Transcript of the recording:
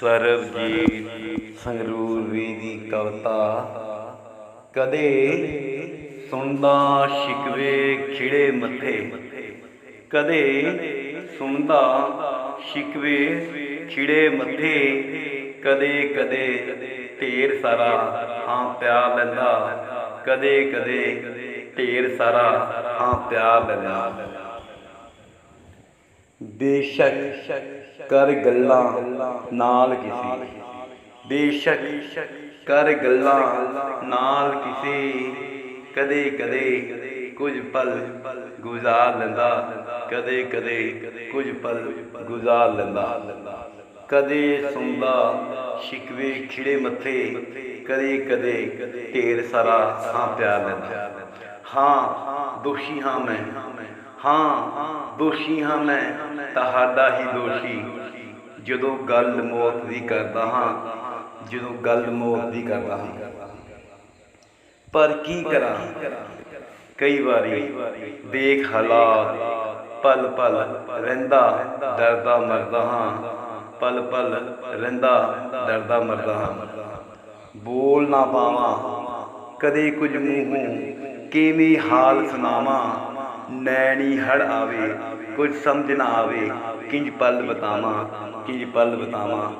ਸਰਬਜੀਤ ਸੰਗਰੂਰ ਦੀ ਕਵਤਾ। ਕਦੇ ਸੁਣਦਾ ਸ਼ਿਕਵੇ ਖਿੜੇ ਮੱਥੇ। ਕਦੇ ਸੁਣਦਾ ਸ਼ਿਕਵੇ ਖਿੜੇ ਮੱਥੇ। ਕਦੇ ਕਦੇ ਢੇਰ ਸਾਰਾ ਹਾਂ ਪਿਆ ਲੈਂਦਾ। ਕਦੇ ਕਦੇ ਢੇਰ ਸਾਰਾ ਹਾਂ ਪਿਆ ਲੈਂਦਾ। ਬੇਸ਼ੱਕ ਕਰ ਗੱਲਾਂ ਨਾਲ ਕਿਸੇ। ਬੇਸ਼ੱਕ ਕਰ ਗੱਲਾਂ ਨਾਲ ਕਿਸੇ। ਕਦੇ ਕਦੇ ਕੁਝ ਪਲ ਗੁਜ਼ਾਰ ਲੈਂਦਾ। ਕਦੇ ਕਦੇ ਕੁਝ ਪਲ ਗੁਜ਼ਾਰ ਲੈਂਦਾ। ਕਦੇ ਸੁਣਦਾ ਸ਼ਿਕਵੇ ਖਿੜੇ ਮੱਥੇ। ਕਦੇ ਕਦੇ ਢੇਰ ਸਾਰਾ ਹਾਂ ਪਿਆਰ ਲੈਂਦਾ। ਹਾਂ ਦੋਸ਼ੀ ਹਾਂ ਮੈਂ। ਹਾਂ, ਦੋਸ਼ੀ ਹਾਂ ਮੈਂ, ਤੁਹਾਡਾ ਹੀ ਦੋਸ਼ੀ। ਜਦੋਂ ਗੱਲ ਮੌਤ ਦੀ ਕਰਦਾ ਹਾਂ, ਜਦੋਂ ਗੱਲ ਮੌਤ ਦੀ ਕਰਦਾ ਹਾਂ। ਪਰ ਕੀ ਕਰਾਂ? ਕਈ ਵਾਰੀ ਦੇਖ ਹਾਲਾਤ ਪਲ ਪਲ ਰਹਿੰਦਾ, ਡਰਦਾ, ਮਰਦਾ ਹਾਂ। ਪਲ ਪਲ ਰਹਿੰਦਾ, ਡਰਦਾ, ਮਰਦਾ ਹਾਂ। ਬੋਲ ਨਾ ਪਾਵਾਂ, ਕਦੇ ਕੁਝ ਮੂੰਹੋਂ ਕਿਵੇਂ ਹਾਲ ਸੁਣਾਵਾਂ। ਨੈਣੀ ਹੜ ਆਵੇ ਕੁਝ ਸਮਝ ਨਾ ਆਵੇ ਕਿੰਜ ਪਲ ਬਤਾਵਾਂ ਕਿੰਜ ਪਲ ਬਤਾਵਾਂ।